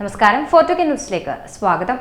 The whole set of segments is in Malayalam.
നമസ്കാരം. ഫോർട്ടുകെ ന്യൂസിലേക്ക് സ്വാഗതം.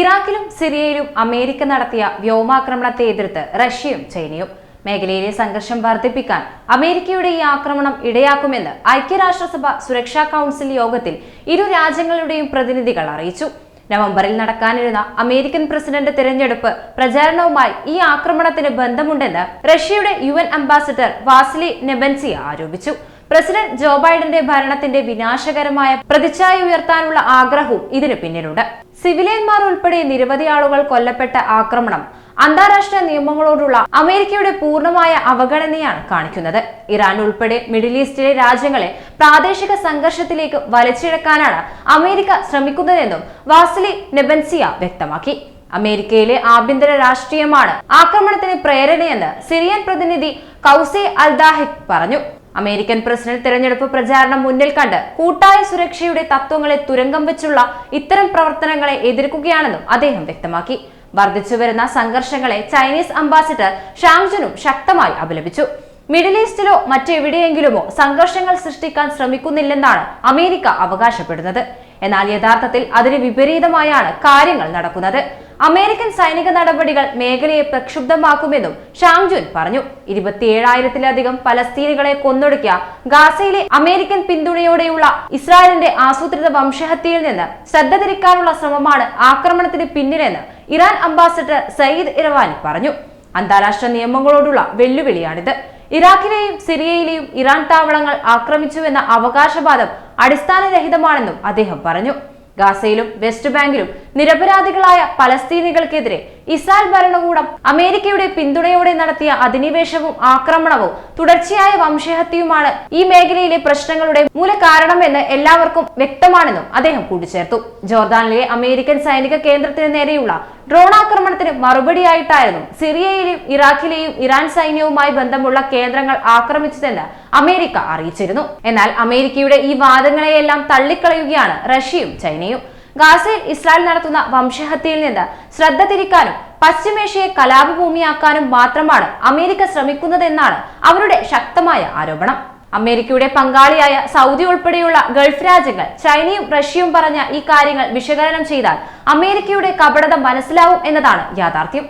ഇറാഖിലും സിറിയയിലും അമേരിക്ക നടത്തിയ വ്യോമാക്രമണത്തെ എതിർത്ത് റഷ്യയും ചൈനയും. മേഖലയിലെ സംഘർഷം വർദ്ധിപ്പിക്കാൻ അമേരിക്കയുടെ ഈ ആക്രമണം ഇടയാക്കുമെന്ന് ഐക്യരാഷ്ട്രസഭ സുരക്ഷാ കൗൺസിൽ യോഗത്തിൽ ഇരു രാജ്യങ്ങളുടെയും പ്രതിനിധികൾ അറിയിച്ചു. നവംബറിൽ നടക്കാനിരുന്ന അമേരിക്കൻ പ്രസിഡന്റ് തിരഞ്ഞെടുപ്പ് പ്രചാരണവുമായി ഈ ആക്രമണത്തിന് ബന്ധമുണ്ടെന്ന് റഷ്യയുടെ U N ambassador Vasily Nebenzia ആരോപിച്ചു. പ്രസിഡന്റ് ജോ ബൈഡന്റെ ഭരണത്തിന്റെ വിനാശകരമായ പ്രതിച്ഛായ ഉയർത്താനുള്ള ആഗ്രഹവും ഇതിന് പിന്നിലുണ്ട്. സിവിലിയന്മാർ ഉൾപ്പെടെ നിരവധി ആളുകൾ കൊല്ലപ്പെട്ട ആക്രമണം അന്താരാഷ്ട്ര നിയമങ്ങളോടുള്ള അമേരിക്കയുടെ പൂർണമായ അവഗണനയാണ് കാണിക്കുന്നത്. ഇറാൻ ഉൾപ്പെടെ മിഡിൽ ഈസ്റ്റിലെ രാജ്യങ്ങളെ പ്രാദേശിക സംഘർഷത്തിലേക്ക് വലിച്ചിഴക്കാനാണ് അമേരിക്ക ശ്രമിക്കുന്നതെന്നും വാസിലി നെബൻസിയ വ്യക്തമാക്കി. അമേരിക്കയിലെ ആഭ്യന്തര രാഷ്ട്രീയമാണ് ആക്രമണത്തിന് പ്രേരണയെന്ന് സിറിയൻ പ്രതിനിധി കൗസെ അൽദാഹിക് പറഞ്ഞു. അമേരിക്കൻ പ്രസിഡന്റ് തെരഞ്ഞെടുപ്പ് പ്രചാരണം മുന്നിൽ കണ്ട് കൂട്ടായ സുരക്ഷയുടെ തത്വങ്ങളെ തുരങ്കം വെച്ചുള്ള ഇത്തരം പ്രവർത്തനങ്ങളെ എതിർക്കുകയാണെന്നും അദ്ദേഹം വ്യക്തമാക്കി. വർദ്ധിച്ചുവരുന്ന സംഘർഷങ്ങളെ ചൈനീസ് അംബാസിഡർ ഷാങ്ജുനും ശക്തമായി അപലപിച്ചു. മിഡിൽ ഈസ്റ്റിലോ മറ്റെവിടെയെങ്കിലുമോ സംഘർഷങ്ങൾ സൃഷ്ടിക്കാൻ ശ്രമിക്കുന്നില്ലെന്നാണ് അമേരിക്ക അവകാശപ്പെടുന്നത്. എന്നാൽ യഥാർത്ഥത്തിൽ അതിന് വിപരീതമായാണ് കാര്യങ്ങൾ നടക്കുന്നത്. അമേരിക്കൻ സൈനിക നടപടികൾ മേഖലയെ പ്രക്ഷുബ്ധമാക്കുമെന്നും ഷാങ്ജുൻ പറഞ്ഞു. ഇരുപത്തിയേഴായിരത്തിലധികം പലസ്തീനികളെ കൊന്നൊടുക്കിയ ഗാസയിലെ അമേരിക്കൻ പിന്തുണയോടെയുള്ള ഇസ്രായേലിന്റെ ആസൂത്രിത വംശഹത്യയിൽ നിന്ന് ശ്രദ്ധ തിരിക്കാനുള്ള ശ്രമമാണ് ആക്രമണത്തിന് പിന്നിലെന്ന് ഇറാൻ അംബാസഡർ സയ്യിദ് ഇറവാനി പറഞ്ഞു. അന്താരാഷ്ട്ര നിയമങ്ങളോടുള്ള വെല്ലുവിളിയാണിത്. ഇറാഖിലെയും സിറിയയിലെയും ഇറാൻ താവളങ്ങൾ ആക്രമിച്ചുവെന്ന അവകാശവാദം അടിസ്ഥാനരഹിതമാണെന്നും അദ്ദേഹം പറഞ്ഞു. ഗാസയിലും വെസ്റ്റ് ബാങ്കിലും നിരപരാധികളായ പലസ്തീനികൾക്കെതിരെ ഇസ്രായേൽ ഭരണകൂടം അമേരിക്കയുടെ പിന്തുണയോടെ നടത്തിയ അധിനിവേശവും ആക്രമണവും തുടർച്ചയായ വംശഹത്യയുമാണ് ഈ മേഖലയിലെ പ്രശ്നങ്ങളുടെ മൂലകാരണമെന്ന് എല്ലാവർക്കും വ്യക്തമാണെന്നും അദ്ദേഹം കൂട്ടിച്ചേർത്തു. ജോർദാനിലെ അമേരിക്കൻ സൈനിക കേന്ദ്രത്തിന് നേരെയുള്ള ഡ്രോൺ ആക്രമണത്തിന് മറുപടിയായിട്ടായിരുന്നു സിറിയയിലെയും ഇറാഖിലെയും ഇറാൻ സൈന്യവുമായി ബന്ധമുള്ള കേന്ദ്രങ്ങൾ ആക്രമിച്ചതെന്ന് അമേരിക്ക അറിയിച്ചിരുന്നു. എന്നാൽ അമേരിക്കയുടെ ഈ വാദങ്ങളെയെല്ലാം തള്ളിക്കളയുകയാണ് റഷ്യയും ചൈനയും. ഗാസയിൽ ഇസ്രായേൽ നടത്തുന്ന വംശഹത്യയിൽ നിന്ന് ശ്രദ്ധ തിരിക്കാനും പശ്ചിമേഷ്യയെ കലാപഭൂമിയാക്കാനും മാത്രമാണ് അമേരിക്ക ശ്രമിക്കുന്നതെന്നാണ് അവരുടെ ശക്തമായ ആരോപണം. അമേരിക്കയുടെ പങ്കാളിയായ സൗദി ഉൾപ്പെടെയുള്ള ഗൾഫ് രാജ്യങ്ങൾ ചൈനയും റഷ്യയും പറഞ്ഞ ഈ കാര്യങ്ങൾ വിശകലനം ചെയ്താൽ അമേരിക്കയുടെ കപടത മനസ്സിലാവും എന്നതാണ് യാഥാർത്ഥ്യം.